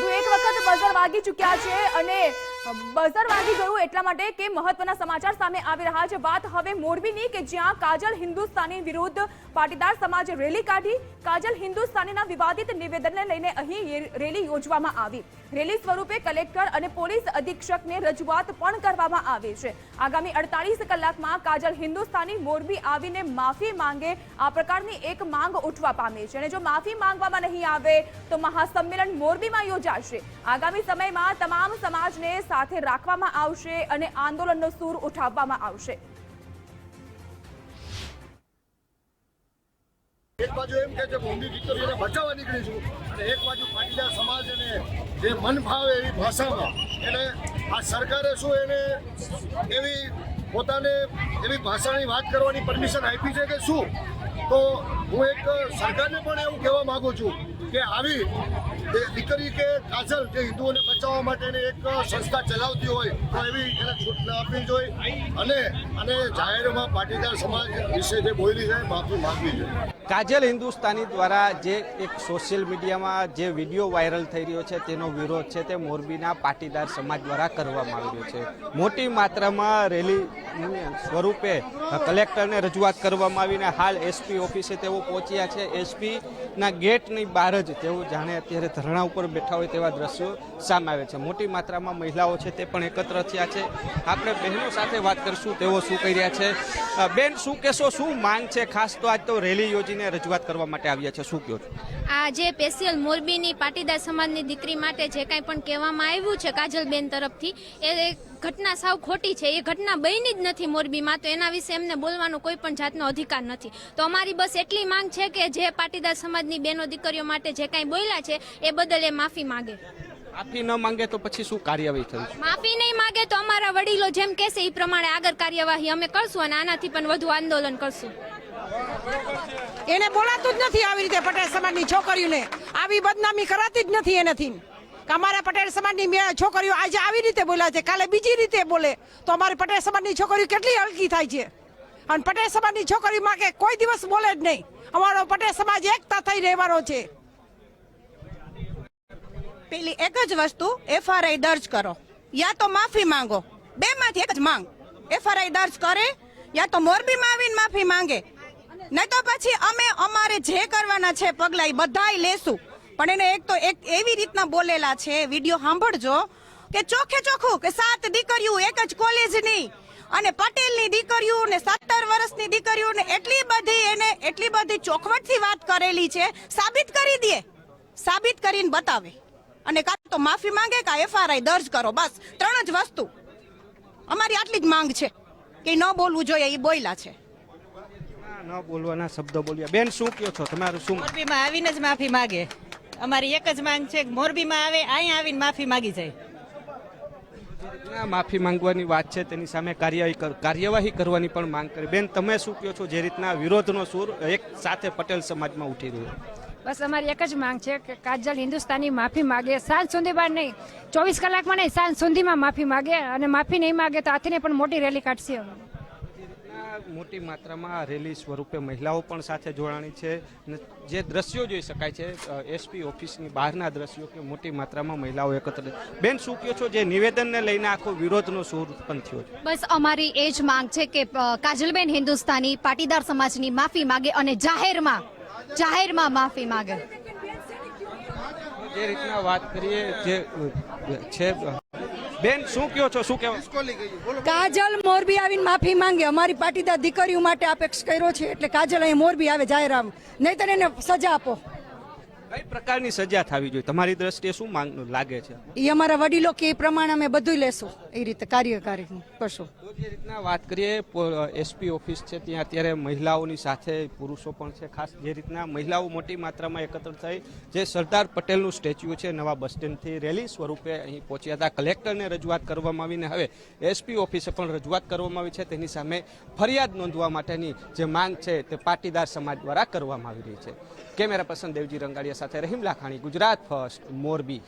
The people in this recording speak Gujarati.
વધુ એક વખત બઝર વાગી ચૂક્યા છે અને બઝર વાગી ગયું એટલા માટે કે મહત્વના સમાચાર સામે આવી રહ્યા છે. વાત હવે મોરબીની કે જ્યાં કાજલ હિન્દુસ્તાની વિરુદ્ધ પાટીદાર સમાજે રેલી કાઢી. કાજલ હિન્દુસ્તાનીના વિવાદિત નિવેદનને લઈને અહીં રેલી યોજવામાં આવી. રેલી સ્વરૂપે કલેક્ટર અને પોલીસ અધિક્ષકને રજૂઆત પણ કરવામાં આવી છે. આગામી અડતાલીસ કલાકમાં કાજલ હિન્દુસ્તાની મોરબી આવીને માફી માંગે, આ પ્રકારની એક માંગ ઉઠવા પામી છે. અને જો માફી માંગવામાં નહીં આવે, તો મહાસંમેલન મોરબીમાં યોજાશે. આગામી સમયમાં તમામ સમાજને સાથે રાખવામાં આવશે અને આંદોલનનો સૂર ઉઠાવવામાં આવશે. એક બાજુ એમ કે છે ભૂમિ બચાવવા નીકળીશું, અને એક બાજુ પાટીદાર સમાજ અને જે મન ભાવે એવી ભાષામાં. એને આ સરકારે શું એને એવી પોતાને એવી ભાષાની વાત કરવાની પરમિશન આપી છે કે શું? તો હું એક સરકારને પણ એવું કહેવા માગું છું કે આવી દીકરી કે કાજલ જે હિન્દુઓને બચાવવા માટેની એક સંસ્થા ચલાવતી હોય, તો એવી એને છૂટ ન આપવી જોઈએ અને અને જાહેરમાં પાટીદાર સમાજ વિશે જે બોલી છે માફી માંગવી જોઈએ. કાજલ હિન્દુસ્તાની દ્વારા જે એક સોશિયલ મીડિયામાં જે વીડિયો વાયરલ થઈ રહ્યો છે, તેનો વિરોધ છે તે મોરબીના પાટીદાર સમાજ દ્વારા કરવામાં આવી રહ્યો છે. મોટી માત્રામાં રેલી સ્વરૂપે કલેક્ટરને રજૂઆત કરવામાં આવીને હાલ એસપી ઓફિસે તેઓ પહોંચ્યા છે. એસપીના ગેટની બહાર જ તેઓ જાણે અત્યારે ધરણા ઉપર બેઠા હોય તેવા દ્રશ્યો સામે આવે છે. મોટી માત્રામાં મહિલાઓ છે તે પણ એકત્ર થયા છે. આપણે બહેનો સાથે વાત કરશું, તેઓ શું કહી રહ્યા છે? બેન, શું કહેશો? શું માંગ છે? ખાસ તો આજ તો રેલી યોજીને રજૂઆત કરવા માટે આવ્યા છે. શું કહો છો? આ જે સ્પેશિયલ મોરબીની પાટીદાર સમાજની દીકરી માટે જે કાંઈ પણ કહેવામાં આવ્યું છે કાજલબેન તરફથી એ ઘટના સાવ ખોટી છે. એ ઘટના બની જ નથી મોરબીમાં તો એના વિશે એમને બોલવાનો કોઈ પણ જાતનો અધિકાર નથી. તો અમારી બસ એટલી માંગ છે કે જે પાટીદાર સમાજની બેનો દીકરીઓ માટે જે કાંઈ બોલ્યા છે એ બદલ એ માફી માંગે. માફી ન માંગે તો પછી શું કાર્યવાહી થશે માફી નહીં માંગે તો અમારા વડીલો જેમ કહેશે એ પ્રમાણે આગળ કાર્યવાહી અમે કરશું અને આનાથી પણ વધુ આંદોલન કરશું. એને બોલાતું જ નથી આવી રીતે પટેલ સમાજની છોકરીઓને. આવી બદનામી કરાતી જ નથી એનાથી. અમારા પટેલ સમાજની છોકરીઓ આજે આવી રીતે બોલ્યા છે, કાલે બીજી રીતે બોલે. તો અમારી પટેલ સમાજની છોકરીઓ કેટલી હલકી થાય છે. અને પટેલ સમાજની છોકરીઓ માં કે કોઈ દિવસ બોલે જ નહીં. અમારો પટેલ સમાજ એકતા થઈ રહેવાનો છે. પેલી એક જ વસ્તુ, એફઆરઆઈ દર્જ કરો. યા તો માફી માંગો. બે માંથી એક જ માંગ. એફઆરઆઈ દર્જ કરે, યા તો મોરબીમાં આવીને માફી માંગે. નહીં તો પછી અમે અમારે જે કરવાના છે પગલા એ બધાય લેશું. પણ એને એક તો એક એવી રીતના બોલેલા છે, વીડિયો સાંભળજો, કે ચોખે ચોખ્ખું કે સાત દીકરીઓ એક જ કોલેજની, અને પટેલની દીકરીઓ, ને સત્તર વર્ષની દીકરીઓ, ને એટલી બધી એને એટલી બધી ચોખવટથી વાત કરેલી છે, સાબિત કરી દે. સાબિત કરીને બતાવે. અને કાં તો માફી માંગે કાં એફઆરઆઈ દર્જ કરો, બસ, ત્રણ જ વસ્તુ. અમારી આટલી જ માંગ છે, કે ન બોલવું જોઈએ એ બોયલા છે. ન બોલવાના શબ્દો બોલ્યા. બેન શું કહો છો? તમારું શું? મોરબીમાં આવીને જ માફી માગે. અમારી એક જ માંગ છે મોરબીમાં આવે અહીંયા આવીને માફી માગી જાય. માફી માંગવાની વાત છે તેની સામે કાર્યવાહી કાર્યવાહી કરવાની પણ માંગ કરી. બેન તમે શું કહો છો? જે રીતના વિરોધનો સૂર એક સાથે પટેલ સમાજમાં ઉઠી રહ્યો. બસ અમારી એક જ માંગ છે કે કાજલ હિન્દુસ્તાની માફી માગે. સાંજ સુધી બાદ નહીં ચોવીસ કલાકમાં નહીં સાંજ સુધીમાં માફી માગે. અને માફી નહીં માગે તો આથીને પણ મોટી રેલી કાઢશે અમે રીતના મોટી માત્રામાં રેલી સ્વરૂપે મહિલાઓ પણ સાથે જોડાણી છે જે દ્રશ્યો જોઈ શકાય છે એસપી ઓફિસની બહારના દ્રશ્યો કે મોટી માત્રામાં મહિલાઓ એકત્ર બેન શું કહો છો? જે નિવેદનને લઈને આખો વિરોધનો સૂર ઉત્પન્ન થયો છે. બસ અમારી એ જ માંગ છે કે કાજલબેન હિન્દુસ્તાની પાટીદાર સમાજની માફી માગે અને જાહેરમાં જાહેરમાં માફી માગે. જે રીતના વાત કરીએ જે છે બેન શું કયો છો? શું કહેવા કાજલ મોરબી આવીને માફી માંગે. અમારી પાટીદાર દીકરીઓ માટે અપેક્ષ કર્યો છે એટલે કાજલ અહીં મોરબી આવે જાહેર આમ. નહીતર એને સજા આપો. કઈ પ્રકારની સજા થવી જોઈએ? તમારી દ્રષ્ટિએ શું માંગ લાગે છે? એ અમારા વડીલો કે એ પ્રમાણે અમે બધું લેશું. એ રીતે કાર્યકારી કરશું તો જે રીતના વાત કરીએ એસપી ઓફિસ છે, ત્યાં અત્યારે મહિલાઓની સાથે પુરુષો પણ છે. ખાસ જે રીતના મહિલાઓ મોટી માત્રામાં એકત્ર થઈ, જે સરદાર પટેલનું સ્ટેચ્યુ છે, નવા બસ સ્ટેન્ડથી રેલી સ્વરૂપે અહીં પહોંચ્યા હતા. કલેક્ટરને રજૂઆત કરવામાં આવીને હવે એસપી ઓફિસે પણ રજૂઆત કરવામાં આવી છે. તેની સામે ફરિયાદ નોંધવા માટેની જે માંગ છે, તે પાટીદાર સમાજ દ્વારા કરવામાં આવી રહી છે. કેમેરા પસંદ દેવજી રંગાડિયા સાથે રહીમ લાખાણી, ગુજરાત ફર્સ્ટ, મોરબી.